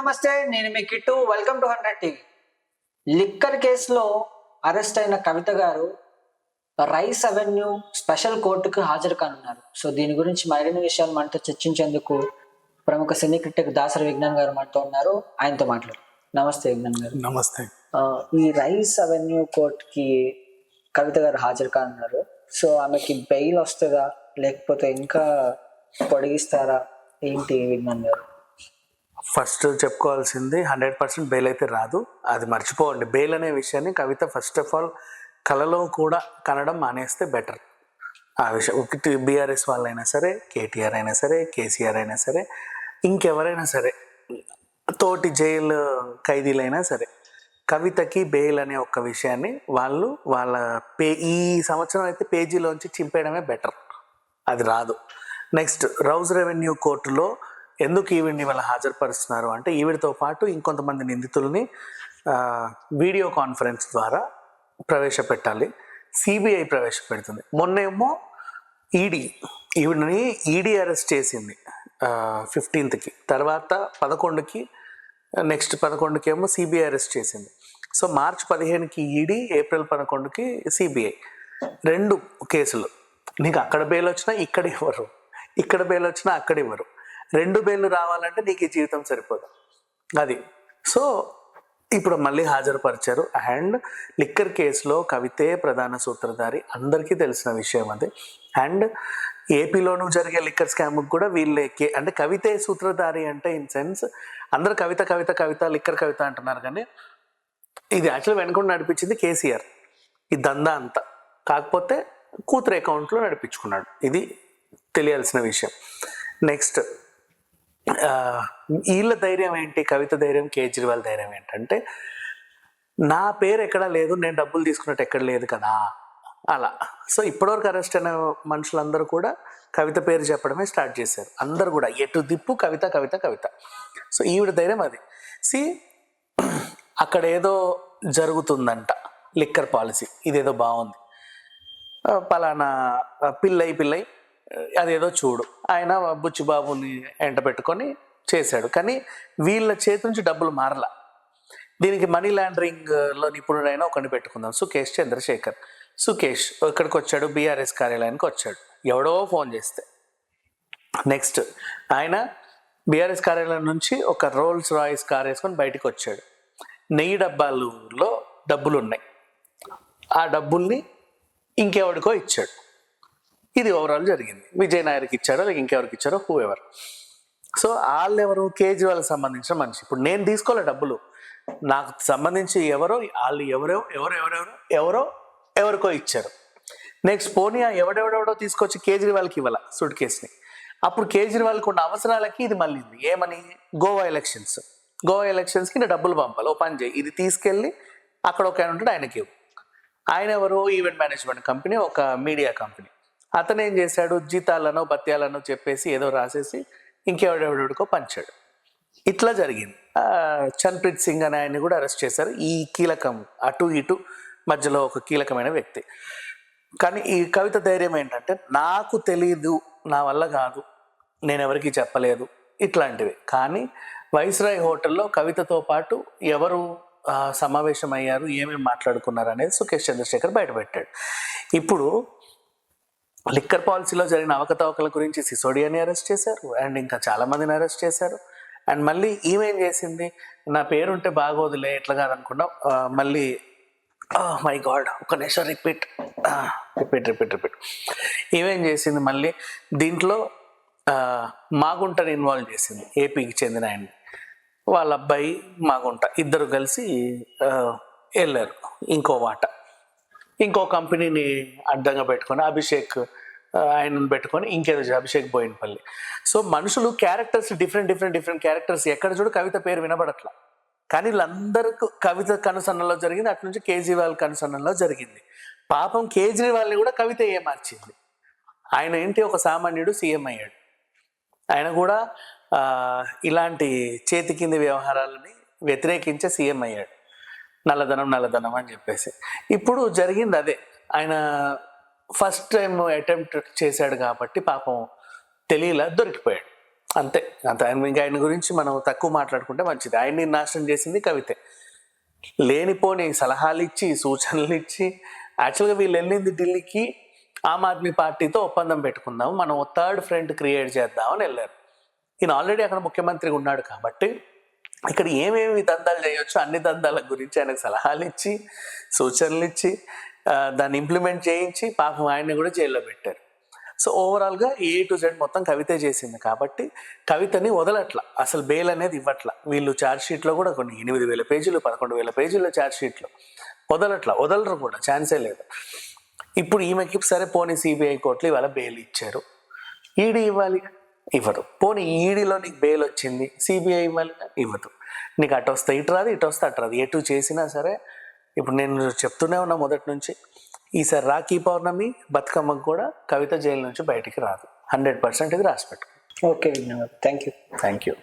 నమస్తే నేను మీ Kittu. Welcome to hundred TV liquor కేసులో అరెస్ట్ అయిన కవిత గారు రైస్ అవెన్యూ స్పెషల్ కోర్టుకు హాజరు కానున్నారు. సో దీని గురించి మరిన్ని విషయాలు మనతో చర్చించేందుకు ప్రముఖ సినీ క్రిటిక్ దాసరి విజ్ఞాన్ గారు మనతో ఉన్నారు. ఆయనతో మాట్లాడు. నమస్తే విజ్ఞాన్ గారు. నమస్తే. ఈ రైస్ అవెన్యూ కోర్టుకి కవిత గారు హాజరు కానున్నారు. సో ఆమెకి బెయిల్ వస్తుందా? లేకపోతే ఇంకా పొడిగిస్తారా? ఏంటి విజ్ఞాన్ గారు? ఫస్ట్ చెప్పుకోవాల్సింది హండ్రెడ్ పర్సెంట్ బెయిల్ అయితే రాదు. అది మర్చిపోండి బెయిల్ అనే విషయాన్ని కవిత ఫస్ట్ ఆఫ్ ఆల్ కళలో కూడా కనడం మానేస్తే బెటర్. ఆ విషయం ఒకటి బీఆర్ఎస్ వాళ్ళైనా సరే కేటీఆర్ అయినా సరే కేసీఆర్ అయినా సరే ఇంకెవరైనా సరే తోటి జైలు ఖైదీలైనా సరే కవితకి బెయిల్ అనే ఒక విషయాన్ని వాళ్ళు వాళ్ళ పే ఈ సంవత్సరం అయితే పేజీలోంచి చింపేయడమే బెటర్. అది రాదు. నెక్స్ట్ రౌజ్ రెవెన్యూ కోర్టులో ఎందుకు ఈవిడ్ని వాళ్ళ హాజరుపరుస్తున్నారు? అంటే ఈవిడతో పాటు ఇంకొంతమంది నిందితుల్ని వీడియో కాన్ఫరెన్స్ ద్వారా ప్రవేశపెట్టాలి. సిబిఐ ప్రవేశపెడుతుంది. మొన్నేమో ఈడీ ఈవిడని ఈడీ అరెస్ట్ చేసింది ఫిఫ్టీన్త్కి. తర్వాత పదకొండుకి నెక్స్ట్ పదకొండుకి ఏమో సిబిఐ అరెస్ట్ చేసింది. సో మార్చ్ పదిహేనుకి ఈడీ ఏప్రిల్ పదకొండుకి సిబిఐ. రెండు కేసులు. నీకు అక్కడ బెయిల్ వచ్చినా ఇక్కడ ఇవ్వరు ఇక్కడ బెయిల్ వచ్చినా అక్కడ ఇవ్వరు రెండు బెయిల్ రావాలంటే నీకు ఈ జీవితం సరిపోదు. అది. సో ఇప్పుడు మళ్ళీ హాజరుపరిచారు. అండ్ లిక్కర్ కేసులో కవితే ప్రధాన సూత్రధారి అందరికీ తెలిసిన విషయం అది. అండ్ ఏపీలోనూ జరిగే లిక్కర్ స్కామ్కి కూడా వీళ్ళే అంటే కవితే సూత్రధారి అంటే ఇన్ సెన్స్ అందరు కవిత కవిత కవిత లిక్కర్ కవిత అంటున్నారు కానీ ఇది యాక్చువల్ వెనుకొని నడిపించింది కేసీఆర్. ఈ దందా అంతా. కాకపోతే కూతురు అకౌంట్లో నడిపించుకున్నాడు. ఇది తెలియాల్సిన విషయం. నెక్స్ట్ వీళ్ళ ధైర్యం ఏంటి? కవిత ధైర్యం కేజ్రీవాల్ ధైర్యం ఏంటంటే నా పేరు ఎక్కడా లేదు నేను డబ్బులు తీసుకున్నట్టు ఎక్కడ లేదు కదా? అలా. సో ఇప్పటివరకు అరెస్ట్ అయిన మనుషులందరూ కూడా కవిత పేరు చెప్పడమే స్టార్ట్ చేశారు. అందరు కూడా ఎటు దిప్పు కవిత కవిత కవిత. సో ఈవిడ ధైర్యం అది. సి అక్కడ ఏదో జరుగుతుందంట లిక్కర్ పాలసీ. ఇదేదో బాగుంది. పలానా పిల్లై పిల్లై. అదేదో చూడు. ఆయన బుచ్చిబాబుని ఎంట పెట్టుకొని చేశాడు. కానీ వీళ్ళ చేతి నుంచి డబ్బులు మారలా. దీనికి మనీ లాండరింగ్లో నిపుణుడైన ఒకరిని పెట్టుకుందాం. సుకేష్ చంద్రశేఖర్. సుకేష్ ఇక్కడికి వచ్చాడు బీఆర్ఎస్ కార్యాలయానికి వచ్చాడు. ఎవడో ఫోన్ చేస్తే. నెక్స్ట్ ఆయన బీఆర్ఎస్ కార్యాలయం నుంచి ఒక రోల్స్ రాయిస్ కార్ వేసుకొని బయటికి వచ్చాడు. నెయ్యి డబ్బాలలో డబ్బులు ఉన్నాయి ఆ డబ్బుల్ని ఇంకెవడికో ఇచ్చాడు. ఇది ఓవరాల్ జరిగింది. విజయ్ నాయర్కి ఇచ్చారో లేక ఇంకెవరికి ఇచ్చారో హూ ఎవర్ సో వాళ్ళు ఎవరు కేజ్రీవాల్ సంబంధించిన మనిషి. ఇప్పుడు నేను తీసుకోలే డబ్బులు. నాకు సంబంధించి ఎవరో వాళ్ళు ఎవరో ఎవరో ఎవరెవరో ఎవరో ఎవరికో ఇచ్చారు. నెక్స్ట్ పోనీ ఎవడెవడెవడో తీసుకొచ్చి కేజ్రీవాల్కి ఇవ్వాల సూట్ కేసుని అప్పుడు కేజ్రీవాల్కి ఉన్న అవసరాలకి ఇది మళ్ళీ ఏమని? గోవా ఎలక్షన్స్ గోవా ఎలక్షన్స్కి నేను డబ్బులు పంపాలి. ఓ పని చేయి. ఇది తీసుకెళ్ళి అక్కడ ఒక ఆయన ఉంటాడు ఆయనకి ఇవ్వు. ఆయన ఎవరు? ఈవెంట్ మేనేజ్మెంట్ కంపెనీ ఒక మీడియా కంపెనీ అతను ఏం చేశాడు? జీతాలనో పత్యాలనో చెప్పేసి ఏదో రాసేసి ఇంకెవడెవడెవడికో పంచాడు. ఇట్లా జరిగింది. చన్ప్రీత్ సింగ్ అనే ఆయన్ని కూడా అరెస్ట్ చేశారు. ఈ కీలకం అటు ఇటు మధ్యలో ఒక కీలకమైన వ్యక్తి. కానీ ఈ కవిత ధైర్యం ఏంటంటే నాకు తెలియదు నా వల్ల కాదు నేను ఎవరికి చెప్పలేదు ఇట్లాంటివి. కానీ వైస్రాయ్ హోటల్లో కవితతో పాటు ఎవరు సమావేశమయ్యారు ఏమేమి మాట్లాడుకున్నారు అనేది సుకేష్ చంద్రశేఖర్ బయటపెట్టాడు. ఇప్పుడు లిక్కర్ పాలసీలో జరిగిన అవకతవకల గురించి సిసోడియాని అరెస్ట్ చేశారు. అండ్ ఇంకా చాలా మందిని అరెస్ట్ చేశారు. అండ్ మళ్ళీ ఈమెం చేసింది నా పేరుంటే బాగోదులే ఎట్లా కాదనుకున్నా మళ్ళీ మై గాడ్ ఒక నిమిషం రిపీట్ రిపీట్ రిపీట్ రిపీట్. ఈమెం చేసింది మళ్ళీ దీంట్లో మాగుంటని ఇన్వాల్వ్ చేసింది ఏపీకి చెందిన ఆయన వాళ్ళ అబ్బాయి మాగుంట ఇద్దరు కలిసి వెళ్ళారు ఇంకో వాట. ఇంకో కంపెనీని అడ్డంగా పెట్టుకొని అభిషేక్ ఆయనను పెట్టుకొని ఇంకేదో అభిషేక్ బోయినపల్లి. సో మనుషులు characters different different different characters ఎక్కడ చూడు కవిత పేరు వినబడట్లా. కానీ వీళ్ళందరికీ కవిత కనుసన్నలో జరిగింది అటు నుంచి కేజ్రీవాల్ కనుసన్నలో జరిగింది. పాపం కేజ్రీవాల్ని కూడా కవిత ఏమార్చింది ఆయన ఏంటి? ఒక సామాన్యుడు సీఎం అయ్యాడు. ఆయన కూడా ఇలాంటి చేతి కింది వ్యవహారాలని వ్యతిరేకించే సీఎం అయ్యాడు. నల్లధనం నల్లధనం అని చెప్పేసి. ఇప్పుడు జరిగింది అదే. ఆయన ఫస్ట్ టైం అటెంప్ట్ చేశాడు కాబట్టి పాపం తెలియలా దొరికిపోయాడు. అంతే. అంత ఆయన ఇంకా ఆయన గురించి మనం తక్కువ మాట్లాడుకుంటే మంచిది. ఆయన్ని నాశనం చేసింది కవితే. లేనిపోని సలహాలు ఇచ్చి సూచనలు ఇచ్చి యాక్చువల్గా వీళ్ళు వెళ్ళింది ఢిల్లీకి ఆమ్ ఆద్మీ పార్టీతో ఒప్పందం పెట్టుకుందాం మనం థర్డ్ ఫ్రంట్ క్రియేట్ చేద్దామని వెళ్ళారు. ఈయన ఆల్రెడీ అక్కడ ముఖ్యమంత్రి ఉన్నాడు కాబట్టి ఇక్కడ ఏమేమి దందాలు చేయొచ్చు అన్ని దందాల గురించి ఆయనకు సలహాలు ఇచ్చి సూచనలు ఇచ్చి దాన్ని ఇంప్లిమెంట్ చేయించి పాపం ఆయన్ని కూడా జైల్లో పెట్టారు. సో ఓవరాల్గా ఏ టు జెడ్ మొత్తం కవితే చేసింది కాబట్టి కవితని వదలట్ల. అసలు బెయిల్ అనేది ఇవ్వట్ల. వీళ్ళు ఛార్జ్ షీట్లో కూడా కొన్ని ఎనిమిది వేల పేజీలు పదకొండు వేల పేజీలు ఛార్జ్ షీట్లో వదలట్ల. వదలరు కూడా. ఛాన్సే లేదు. ఇప్పుడు ఈమెకి సరే పోనీ సిబిఐ కోర్టులు ఇవాళ బెయిల్ ఇచ్చారు. ఈడీ ఇవ్వాలి? ఇవ్వరు పోనీ ఈడీలో నీకు బెయిల్ వచ్చింది? సిబిఐ ఇవ్వాలి? ఇవ్వదు. నీకు అటు వస్తే ఇటు రాదు ఇటు వస్తే అటు రాదు. ఎటు చేసినా సరే ఇప్పుడు నేను చెప్తూనే ఉన్నా మొదటి నుంచి ఈసారి రాఖీ పౌర్ణమి బతుకమ్మకు కూడా కవిత జైలు నుంచి బయటికి రాదు. హండ్రెడ్ పర్సెంట్ ఇది రాసి పెట్టు okay thank you thank you